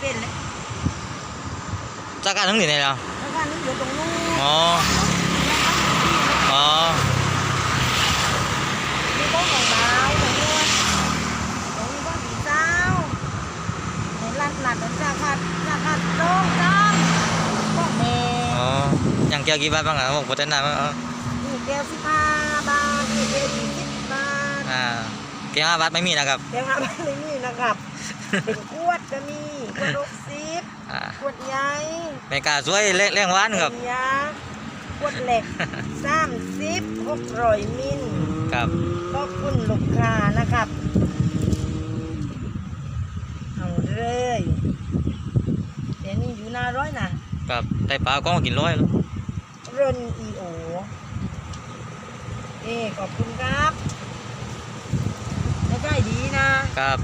เป็นเลย จากการทั้งนี้เลยเหรอ แล้วก็นึกอยู่ตรงนู้น อ๋ออ๋อ มีโต๊ะของดาวตรงนู้นตรงนี้ก็สีเจ้าในร้านหลัดนั้นราคาราคาโต้งจ้ามก็แม่ อ๋ออย่างแก้วกี่บาทบ้างอ่ะบอกโปรตีนได้บ้างอ่ะ นี่แก้วสิบห้าบาทนี่แก้วยี่สิบบาท อ่าแก้วห้าบาทไม่มีนะครับ แก้วห้าบาทไม่มีนะครับ เป็นขวดก็มีขวดหกสิบอ่าขวดใหญ่ไม่กล้าสวยเละเลี้ยงหวานครับเป็นยาขวดเหล็กสามสิบหกร้อยมิลครับ ขอบคุณลูกค้านะครับ เอาเลยเดี๋ยวนี้อยู่หน้าร้อยนะครับไต่ปลาก็มากินร้อยแล้วเรนอีโอเอขอบคุณครับแล้วก็ดีนะ ครับ